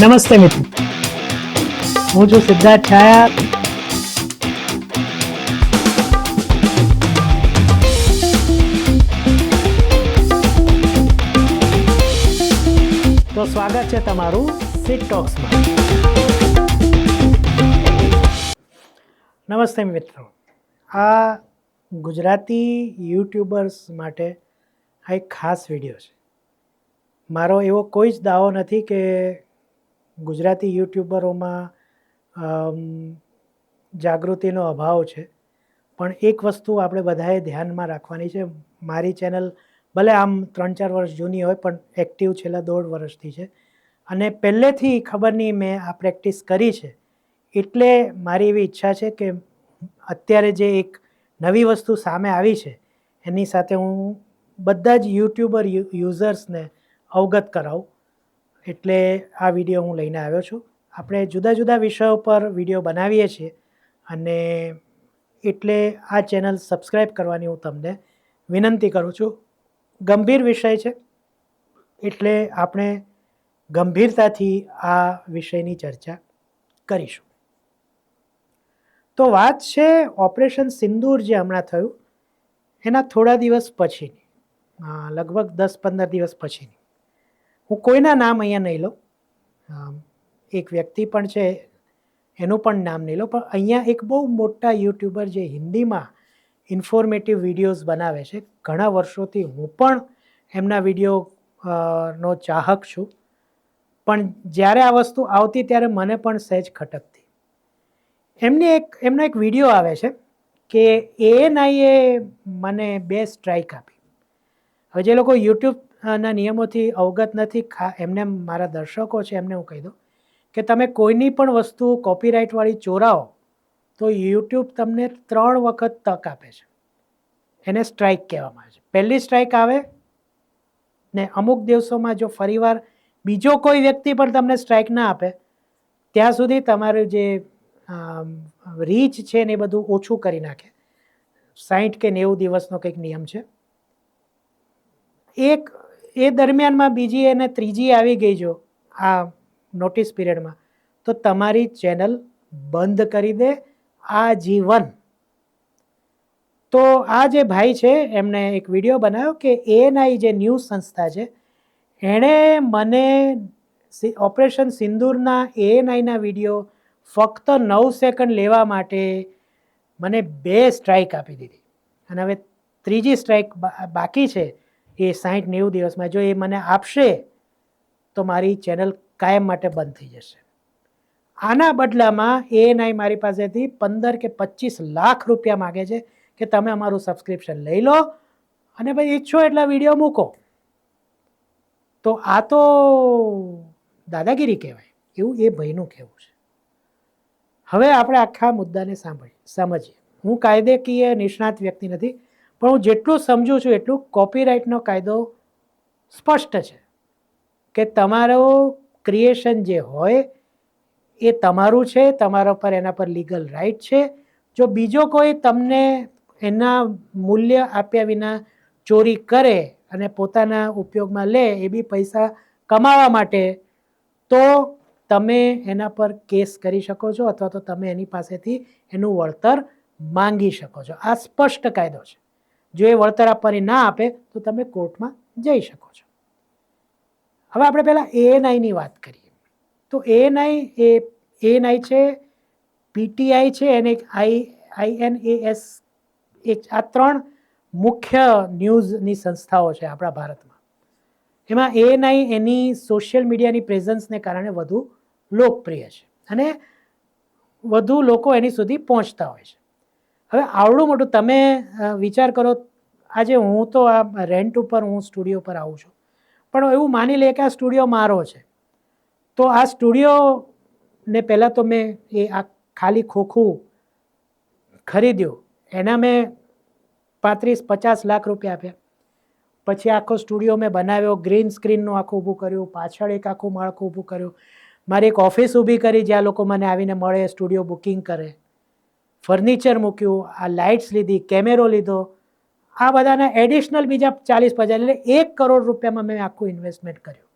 નમસ્તે મિત્રો. હું છું સિદ્ધાર્થ છાયા. તો સ્વાગત છે તમારું સિટ ટોક્સમાં નમસ્તે મિત્રો. આ ગુજરાતી યુટ્યુબર્સ માટે આ એક ખાસ વીડિયો છે. મારો એવો કોઈ જ દાવો નથી કે ગુજરાતી યુટ્યુબરોમાં જાગૃતિનો અભાવ છે. પણ એક વસ્તુ આપણે બધાએ ધ્યાનમાં રાખવાની છે. મારી ચેનલ ભલે આમ ત્રણ ચાર વર્ષ જૂની હોય, પણ એક્ટિવ છેલ્લા દોઢ વર્ષથી છે. અને પહેલેથી ખબર નહીં મેં આ પ્રેક્ટિસ કરી છે. એટલે મારી એવી ઈચ્છા છે કે અત્યારે જે એક નવી વસ્તુ સામે આવી છે, એની સાથે હું બધા જ યુટ્યુબર યુઝર્સને અવગત કરાવું. એટલે આ વીડિયો હું લઈને આવ્યો છું. આપણે જુદા જુદા વિષયો પર વીડિયો બનાવીએ છીએ અને એટલે આ ચેનલ સબસ્ક્રાઈબ કરવાની હું તમને વિનંતી કરું છું. ગંભીર વિષય છે એટલે આપણે ગંભીરતાથી આ વિષયની ચર્ચા કરીશું. તો વાત છે ઓપરેશન સિંદૂર જે હમણાં થયું, એના થોડા દિવસ પછીની લગભગ દસ પંદર દિવસ પછીની. હું કોઈના નામ અહીંયા નહીં લઉં. એક વ્યક્તિ પણ છે, એનું પણ નામ નહીં લઉં, પણ અહીંયા એક બહુ મોટા યુટ્યુબર જે હિન્દીમાં ઇન્ફોર્મેટિવ વિડીયોઝ બનાવે છે. ઘણા વર્ષોથી હું પણ એમના વીડિયો નો ચાહક છું. પણ જ્યારે આ વસ્તુ આવતી ત્યારે મને પણ સહેજ ખટકતી. એમની એક, એમનો એક વીડિયો આવે છે કે એએનઆઈએ મને બે સ્ટ્રાઇક આપી. હવે જે લોકો યુટ્યુબ ના નિયમોથી અવગત નથી, ખા, એમને મારા દર્શકો છે, એમને હું કહી દઉં કે તમે કોઈની પણ વસ્તુ કોપીરાઇટવાળી ચોરાઓ તો યુટ્યુબ તમને ત્રણ વખત તક આપે છે. એને સ્ટ્રાઇક કહેવામાં આવે છે. પહેલી સ્ટ્રાઇક આવે ને અમુક દિવસોમાં જો ફરીવાર બીજો કોઈ વ્યક્તિ પણ તમને સ્ટ્રાઇક ના આપે, ત્યાં સુધી તમારું જે રીચ છે ને એ બધું ઓછું કરી નાખે. સાહીઠ કે નેવું દિવસનો કંઈક નિયમ છે. એક એ દરમિયાનમાં બીજી અને ત્રીજી આવી ગઈ જો, આ નોટિસ પીરિયડમાં તો તમારી ચેનલ બંધ કરી દે આજીવન તો આ જે ભાઈ છે એમણે એક વીડિયો બનાવ્યો કે એએનઆઈ જે ન્યૂઝ સંસ્થા છે, એણે મને ઓપરેશન સિંદૂરના એએનઆઈના વીડિયો ફક્ત નવ સેકન્ડ લેવા માટે મને બે સ્ટ્રાઇક આપી દીધી. અને હવે ત્રીજી સ્ટ્રાઇક બાકી છે એ સાહીઠ નેવું દિવસમાં જો એ મને આપશે, તો મારી ચેનલ કાયમ માટે બંધ થઈ જશે. આના બદલામાં એએનઆઈ મારી પાસેથી પંદર કે પચીસ લાખ રૂપિયા માગે છે કે તમે અમારું સબસ્ક્રિપ્શન લઈ લો અને ભાઈ ઈચ્છો એટલા વીડિયો મૂકો. તો આ તો દાદાગીરી કહેવાય. એવું એ ભાઈનું કહેવું છે. હવે આપણે આખા મુદ્દાને સાંભળીએ સમજીએ. હું કાયદેકીય નિષ્ણાત વ્યક્તિ નથી. પણ હું જેટલું સમજુ છું, એટલું કોપીરાઇટનો કાયદો સ્પષ્ટ છે કે તમારો ક્રિએશન જે હોય એ તમારું છે, તમારા પર એના પર લીગલ રાઇટ છે. જો બીજો કોઈ તમને એના મૂલ્ય આપ્યા વિના ચોરી કરે અને પોતાના ઉપયોગમાં લે, એ બી પૈસા કમાવા માટે, તો તમે એના પર કેસ કરી શકો છો અથવા તો તમે એની પાસેથી એનું વળતર માંગી શકો છો. આ સ્પષ્ટ કાયદો છે. જો એ વળતર આપવાની ના આપે, તો તમે કોર્ટમાં જઈ શકો છો. હવે આપણે પહેલાં એએનઆઈની વાત કરીએ. તો એએનઆઈ એ એએનઆઈ છે પીટીઆઈ છે, અને એક આઈ આઈએનએએસ એક આ ત્રણ મુખ્ય ન્યૂઝની સંસ્થાઓ છે આપણા ભારતમાં. એમાં એએનઆઈ એની સોશિયલ મીડિયાની પ્રેઝન્સને કારણે વધુ લોકપ્રિય છે. અને વધુ લોકો એની સુધી પહોંચતા હોય છે. હવે આવડું મોટું તમે વિચાર કરો, આજે હું તો આ રેન્ટ ઉપર, હું સ્ટુડિયો પર આવું છું. પણ એવું માની લે કે આ સ્ટુડિયો મારો છે. તો આ સ્ટુડિયોને પહેલાં તો મેં એ આ ખાલી ખોખું ખરીદ્યું. એના મેં પાંત્રીસ, પચાસ લાખ રૂપિયા આપ્યા. પછી આખો સ્ટુડિયો મેં બનાવ્યો ગ્રીન સ્ક્રીનનું આખું ઊભું કર્યું, પાછળ એક આખું માળખું ઊભું કર્યું. મારી એક ઓફિસ ઊભી કરી, જ્યાં લોકો મને આવીને મળે સ્ટુડિયો બુકિંગ કરે. ફર્નિચર મૂક્યું, આ લાઇટ્સ લીધી, કેમેરો લીધો. આ બધાના એડિશનલ બીજા ચાલીસ પચાસ એટલે એક કરોડ રૂપિયામાં મેં આખું ઇન્વેસ્ટમેન્ટ કર્યું.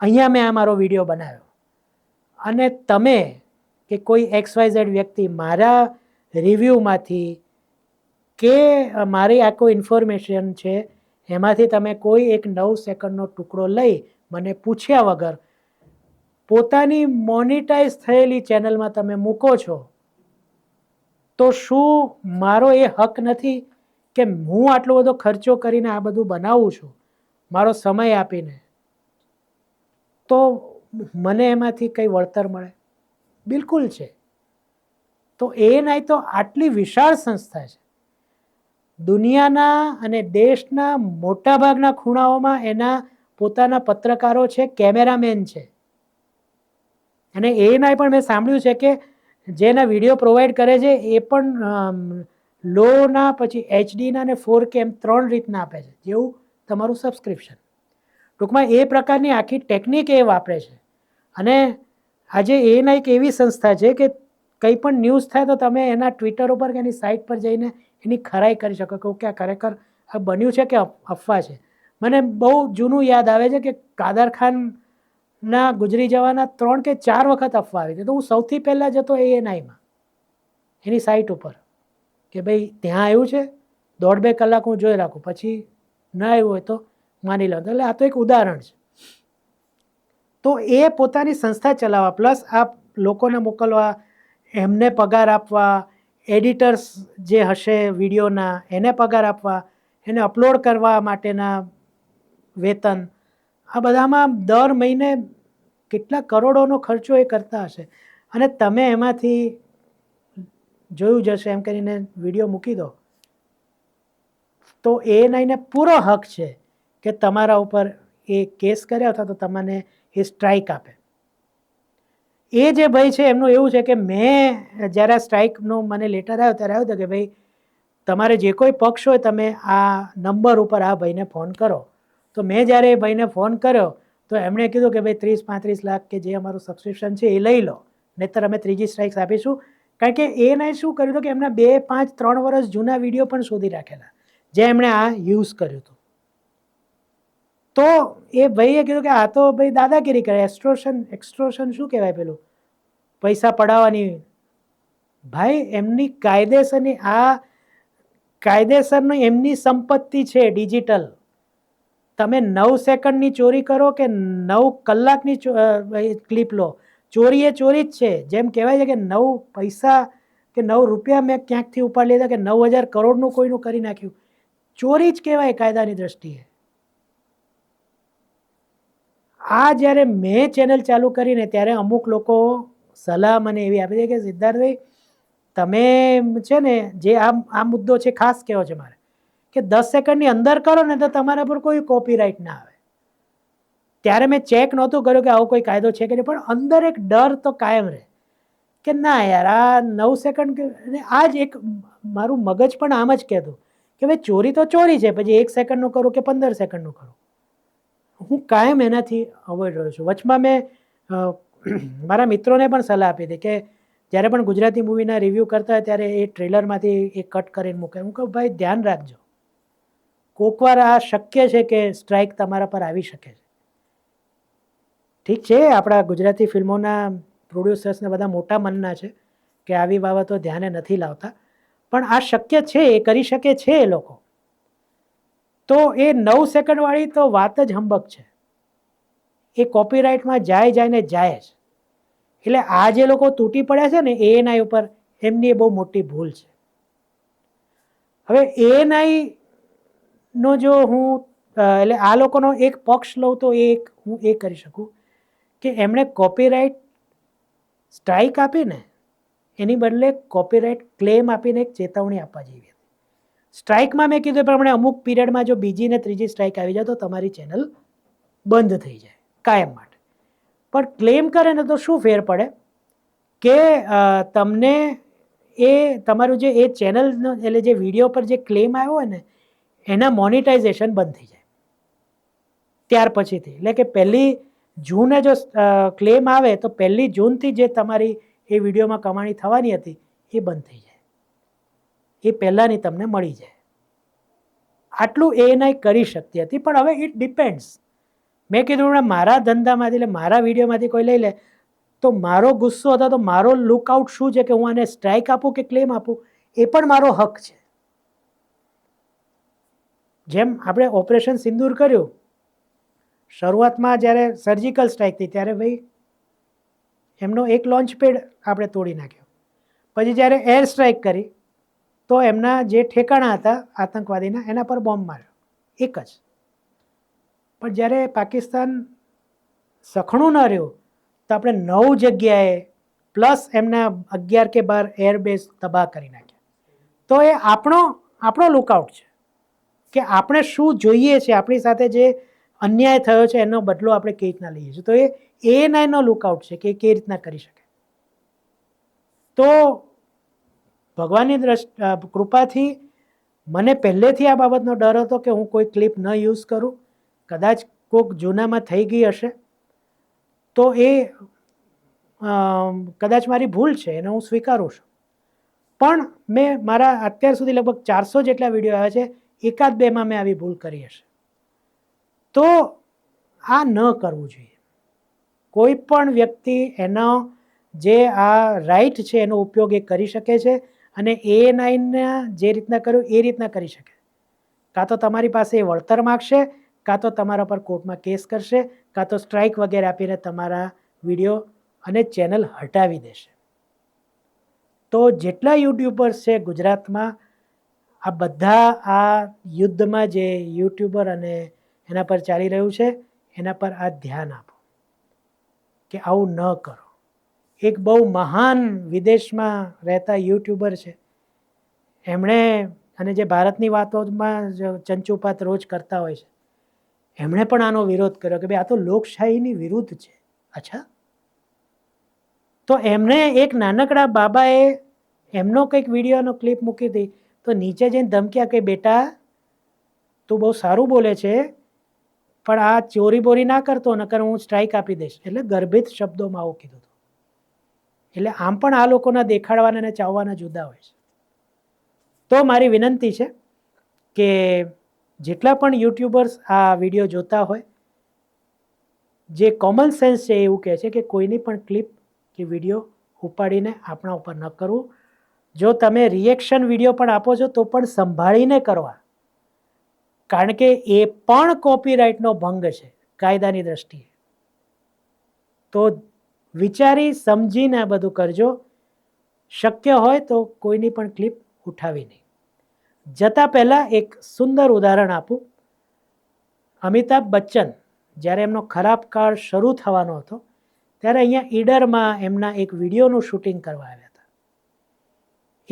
અહીંયા મેં આ મારો વીડિયો બનાવ્યો. અને તમે કે કોઈ એક્સ વાય ઝેડ વ્યક્તિ મારા રિવ્યૂમાંથી કે મારી આ કોઈ ઇન્ફોર્મેશન છે, એમાંથી તમે કોઈ એક નવ સેકન્ડનો ટુકડો લઈ મને પૂછ્યા વગર, પોતાની મોનિટાઈઝ થયેલી ચેનલમાં તમે મૂકો છો તો શું મારો એ હક નથી કે હું આટલો બધો ખર્ચો કરીને આ બધું બનાવું છું? મારો સમય આપીને. તો મને એમાંથી કંઈ વળતર મળે? બિલકુલ છે. તો એ નહીં તો આટલી વિશાળ સંસ્થા છે. દુનિયાના અને દેશના મોટાભાગના ખૂણાઓમાં એના પોતાના પત્રકારો છે, કેમેરામેન છે. અને એના પણ મેં સાંભળ્યું છે કે જેના વીડિયો પ્રોવાઈડ કરે છે, એ પણ લોના પછી એચડીના અને ફોર કે એમ ત્રણ રીતના આપે છે, જેવું તમારું સબસ્ક્રિપ્શન ટૂંકમાં એ પ્રકારની આખી ટેકનિક એ વાપરે છે. અને આજે એના એક એવી સંસ્થા છે કે કંઈ પણ ન્યૂઝ થાય તો તમે એના ટ્વિટર ઉપર કે એની સાઇટ પર જઈને એની ખરાઈ કરી શકો કે ઓકે, આ ખરેખર આ બન્યું છે કે અફવા છે? મને બહુ જૂનું યાદ આવે છે કે કાદર ખાનના ગુજરી જવાના ત્રણ કે ચાર વખત અફવા આવી હતી. તો હું સૌથી પહેલાં જતો એએનઆઈમાં એની સાઇટ ઉપર, કે ભાઈ ત્યાં આવ્યું છે, દોઢ બે કલાક હું જોઈ રાખું. પછી ન આવ્યું હોય તો માની લો. એટલે આ તો એક ઉદાહરણ છે. તો એ પોતાની સંસ્થા ચલાવવા, પ્લસ આ લોકોને મોકલવા, એમને પગાર આપવા, એડિટર્સ જે હશે વિડીયોના, એને પગાર આપવા, એને અપલોડ કરવા માટેના વેતન આ બધામાં દર મહિને કેટલા કરોડોનો ખર્ચો એ કરતા હશે. અને તમે એમાંથી જોયું જશે એમ કરીને વીડિયો મૂકી દો. તો એ નાઈને પૂરો હક છે કે તમારા ઉપર એ કેસ કરે અથવા તો તમને એ સ્ટ્રાઇક આપે. એ જે ભાઈ છે, એમનું એવું છે કે મેં જ્યારે સ્ટ્રાઇકનો મને લેટર આવ્યો, ત્યારે આવ્યો હતો કે ભાઈ, તમારે જે કોઈ પક્ષ હોય, તમે આ નંબર ઉપર આ ભાઈને ફોન કરો. તો મેં જ્યારે એ ભાઈને ફોન કર્યો, તો એમણે કીધું કે ભાઈ, ત્રીસ પાંત્રીસ લાખ કે જે અમારું સબસ્ક્રિપ્શન છે એ લઈ લો, નહીંતર અમે ત્રીજી સ્ટ્રાઇક્સ આપીશું. કારણ કે એને શું કર્યું હતું કે એમના બે, પાંચ, ત્રણ વર્ષ જૂના વીડિયો પણ શોધી રાખેલા, જે એમણે આ યુઝ કર્યું હતું. તો એ ભાઈએ કીધું કે આ તો ભાઈ દાદાગીરી કરે એક્સ્ટ્રોશન એક્સ્ટ્રોશન શું કહેવાય પેલું? પૈસા પડાવવાની. ભાઈ, એમની કાયદેસરની આ કાયદેસરની એમની સંપત્તિ છે ડિજિટલ તમે નવ સેકન્ડની ચોરી કરો કે નવ કલાકની ક્લિપ લો? ચોરી એ ચોરી જ છે. જેમ કહેવાય છે કે નવ પૈસા કે નવ રૂપિયા મેં ક્યાંકથી ઉપાડી લીધા કે નવ હજાર કરોડનું કોઈનું કરી નાખ્યું. ચોરી જ કહેવાય કાયદાની દ્રષ્ટિએ. આ જ્યારે મેં ચેનલ ચાલુ કરીને ત્યારે અમુક લોકો સલાહ મને એવી આપી છે કે સિદ્ધાર્થભાઈ, તમે છે ને જે આ આ મુદ્દો છે ખાસ કહેવો છે મારે. કે દસ સેકન્ડની અંદર કરો ને તો તમારા પર કોઈ કોપીરાઇટ ના આવે. ત્યારે મેં ચેક નહોતું કર્યું કે આવો કોઈ કાયદો છે કે નહીં, પણ અંદર એક ડર તો કાયમ રહે કે ના યાર, આ નવ સેકન્ડ આ જ એક મારું મગજ પણ આમ જ કહેતું કે ભાઈ ચોરી તો ચોરી છે, પછી એક સેકન્ડનું કરું કે પંદર સેકન્ડનું કરું. હું કાયમ એનાથી અવોઈડ રહ્યો છું. વચમાં મેં મારા મિત્રોને પણ સલાહ આપી હતી કે જ્યારે પણ ગુજરાતી મૂવીના રિવ્યૂ કરતા હોય ત્યારે એ ટ્રેલરમાંથી એ કટ કરીને મૂકે. હું કહું, ભાઈ, ધ્યાન રાખજો. કોકવાર આ શક્ય છે કે સ્ટ્રાઇક તમારા પર આવી શકે છે? ઠીક છે, આપણા ગુજરાતી ફિલ્મોના પ્રોડ્યુસર્સને બધા મોટા મનના છે કે આવી બાબતો ધ્યાને નથી લાવતા. પણ આ શક્ય છે, એ કરી શકે છે એ લોકો. તો એ નવ સેકન્ડવાળી તો વાત જ હંબક છે. એ કોપીરાઇટમાં જાય જાય ને જાય જ. એટલે આ જે લોકો તૂટી પડ્યા છે ને, એએનઆઈ ઉપર એમની બહુ મોટી ભૂલ છે. હવે એએનઆઈ નો જો હું એટલે આ લોકોનો એક પક્ષ લઉં તો એ એક, હું એ કરી શકું કે એમણે કોપીરાઇટ સ્ટ્રાઇક આપીને એની બદલે કોપીરાઇટ ક્લેમ આપીને એક ચેતવણી આપવા જેવી હતી. સ્ટ્રાઇકમાં મેં કીધું એ પ્રમાણે અમુક પીરિયડમાં જો બીજી ને ત્રીજી સ્ટ્રાઇક આવી જાય તો તમારી ચેનલ બંધ થઈ જાય, કાયમ માટે. પણ ક્લેમ કરે ને તો શું ફેર પડે? કે તમને એ, તમારું જે એ ચેનલનો એટલે જે વીડિયો પર જે ક્લેમ આવ્યો હોય ને એના મોનિટાઇઝેશન બંધ થઈ જાય. ત્યાર પછીથી. એટલે કે પહેલી જૂને જો ક્લેમ આવે, તો પહેલી જૂનથી જે તમારી એ વિડીયોમાં કમાણી થવાની હતી, એ બંધ થઈ જાય. એ પહેલાંની તમને મળી જાય. આટલું એ નહીં કરી શકતી હતી, પણ હવે ઇટ ડિપેન્ડ્સ મેં કીધું ને મારા ધંધામાંથી, એટલે મારા વિડીયોમાંથી કોઈ લઈ લે, તો મારો ગુસ્સો હતો તો મારો લુકઆઉટ શું છે કે હું આને સ્ટ્રાઇક આપું કે ક્લેમ આપું, એ પણ મારો હક છે. જેમ આપણે ઓપરેશન સિંદૂર કર્યું, શરૂઆતમાં જ્યારે સર્જિકલ સ્ટ્રાઇક થઈ ત્યારે ભાઈ એમનો એક લોન્ચ પેડ આપણે તોડી નાખ્યો. પછી જ્યારે એર સ્ટ્રાઇક કરી, તો એમના જે ઠેકાણા હતા આતંકવાદીના, એના પર બોમ્બ માર્યો. એક જ. પણ જ્યારે પાકિસ્તાન સખણું ન રહ્યું, તો આપણે નવ જગ્યાએ પ્લસ એમના અગિયાર કે બાર એરબેઝ તબાહ કરી નાખ્યા. તો એ આપણો આપણો લુકઆઉટ છે. કે આપણે શું જોઈએ છે, આપણી સાથે જે અન્યાય થયો છે, એનો બદલો આપણે કઈ રીતના લઈએ છીએ? તો એ એ નાઇનનો લુકઆઉટ છે કે કેવી રીતના કરી શકે. તો ભગવાનની કૃપાથી મને પહેલેથી આ બાબતનો ડર હતો કે હું કોઈ ક્લિપ ન યુઝ કરું. કદાચ કોઈક જૂનામાં થઈ ગઈ હશે. તો એ કદાચ મારી ભૂલ છે, એને હું સ્વીકારું છું. પણ મેં મારા અત્યાર સુધી લગભગ ચારસો જેટલા વીડિયો આવ્યા છે. એકાદ બેમાં મેં આવી ભૂલ કરી હશે. તો આ ન કરવું જોઈએ. કોઈ પણ વ્યક્તિ એનો જે આ રાઇટ છે એનો ઉપયોગ એ કરી શકે છે અને એ નાઇનના જે રીતના કર્યું એ રીતના કરી શકે. કાં તો તમારી પાસે એ વળતર માગશે, કાં તો તમારા પર કોર્ટમાં કેસ કરશે, કાં તો સ્ટ્રાઇક વગેરે આપીને તમારા વીડિયો અને ચેનલ હટાવી દેશે. તો જેટલા યુટ્યુબર્સ છે ગુજરાતમાં આ બધા આ યુદ્ધમાં જે યુટ્યુબર અને એના પર ચાલી રહ્યું છે, એના પર આ ધ્યાન આપો કે આવું ન કરો. એક બહુ મહાન વિદેશમાં રહેતા યુટ્યુબર છે. એમણે અને જે ભારતની વાતોમાં ચંચુપાત રોજ કરતા હોય છે, એમણે પણ આનો વિરોધ કર્યો કે ભાઈ આ તો લોકશાહીની વિરુદ્ધ છે. અચ્છા. તો એમણે એક નાનકડા બાબાએ એમનો કંઈક વિડીયોનો ક્લિપ મૂકી હતી તો નીચે જઈને ધમક્યા કે, બેટા, તું બહુ સારું બોલે છે, પણ આ ચોરી બોરી ના કરતો, નકર હું સ્ટ્રાઇક આપી દઈશ. એટલે ગર્ભિત શબ્દોમાં આવું કીધું હતું. એટલે આમ પણ આ લોકોના દેખાડવાના અને ચાવવાના જુદા હોય છે. તો મારી વિનંતી છે કે જેટલા પણ યુટ્યુબર્સ આ વીડિયો જોતા હોય, જે કોમન સેન્સ છે એવું કહે છે કે કોઈની પણ ક્લિપ કે વીડિયો ઉપાડીને આપણા ઉપર ન કરવું. જો તમે રિએક્શન વીડિયો પણ આપો છો, તો પણ સંભાળીને કરવા. કારણ કે એ પણ કોપીરાઇટનો ભંગ છે, કાયદાની દ્રષ્ટિએ. તો વિચારી સમજીને આ બધું કરજો. શક્ય હોય તો કોઈની પણ ક્લિપ ઉઠાવી નહીં. જતાં પહેલાં એક સુંદર ઉદાહરણ આપું. અમિતાભ બચ્ચન, જ્યારે એમનો ખરાબ કાળ શરૂ થવાનો હતો, ત્યારે અહીંયા ઈડરમાં એમના એક વિડીયોનું શૂટિંગ કરવા આવ્યા.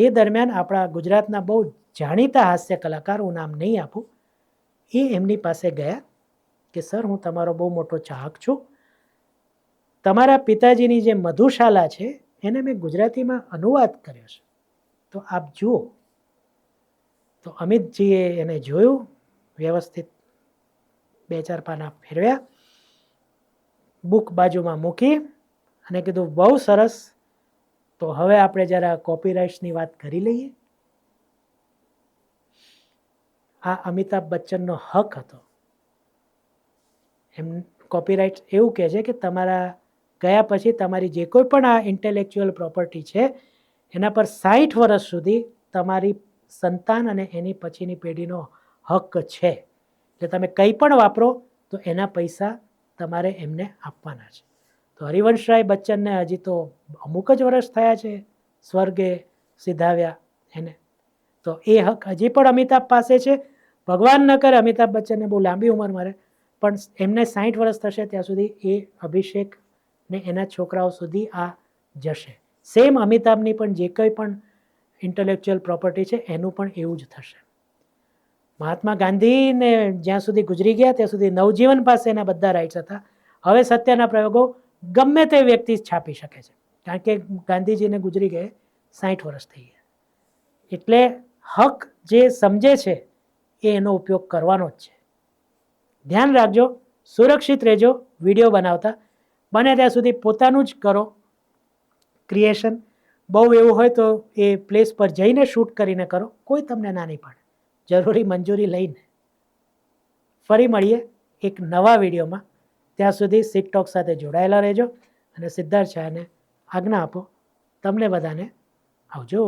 એ દરમિયાન આપણા ગુજરાતના બહુ જાણીતા હાસ્ય કલાકાર હું નામ નહીં આપું. એ એમની પાસે ગયા કે, સર, હું તમારો બહુ મોટો ચાહક છું. તમારા પિતાજીની જે મધુશાલા છે, એને મેં ગુજરાતીમાં અનુવાદ કર્યો છે. તો આપ જુઓ. તો અમિતજીએ એને જોયું, વ્યવસ્થિત બે ચાર પાના ફેરવ્યા, બુક બાજુમાં મૂકી અને કીધું, બહુ સરસ તો હવે આપણે જરા કોપીરાઇટ્સની વાત કરી લઈએ. આ અમિતાભ બચ્ચનનો હક હતો. એમ કોપીરાઇટ્સ એવું કહે છે કે તમારા ગયા પછી તમારી જે કોઈ પણ આ ઇન્ટેલેક્ચ્યુઅલ પ્રોપર્ટી છે, એના પર સાઠ વર્ષ સુધી તમારી સંતાન અને એની પછીની પેઢીનો હક છે. એટલે તમે કંઈ પણ વાપરો, તો એના પૈસા તમારે એમને આપવાના છે. તો હરિવંશરાય બચ્ચનને હજી તો અમુક જ વર્ષ થયા છે સ્વર્ગે સિધાવ્યા એને. તો એ હક હજી પણ અમિતાભ પાસે છે. ભગવાન ન કરે અમિતાભ બચ્ચનને બહુ લાંબી ઉંમર મારે, પણ એમને સાઠ વર્ષ થશે ત્યાં સુધી એ અભિષેક ને એના છોકરાઓ સુધી આ જશે. સેમ અમિતાભની પણ જે કંઈ પણ ઇન્ટેલેક્ચ્યુઅલ પ્રોપર્ટી છે એનું પણ એવું જ થશે. મહાત્મા ગાંધીને જ્યાં સુધી ગુજરી ગયા ત્યાં સુધી નવજીવન પાસે એના બધા રાઇટ્સ હતા. હવે સત્યના પ્રયોગો ગમે તે વ્યક્તિ છાપી શકે છે. કારણ કે ગાંધીજીને ગુજરી ગયે સાઠ વર્ષ થઈ ગયા. એટલે હક જે સમજે છે, એ એનો ઉપયોગ કરવાનો જ છે. ધ્યાન રાખજો, સુરક્ષિત રહેજો, વીડિયો બનાવતા. બને ત્યાં સુધી પોતાનું જ કરો. ક્રિએશન બહુ એવું હોય તો એ પ્લેસ પર જઈને શૂટ કરીને કરો. કોઈ તમને ના નહીં પાડે. જરૂરી મંજૂરી લઈને. ફરી મળીએ એક નવા વિડીયોમાં. ત્યાં સુધી સિકટોક સાથે જોડાયેલા રહેજો અને સિદ્ધાર્થ શાહને આજ્ઞા આપો. તમને બધાને આવજો.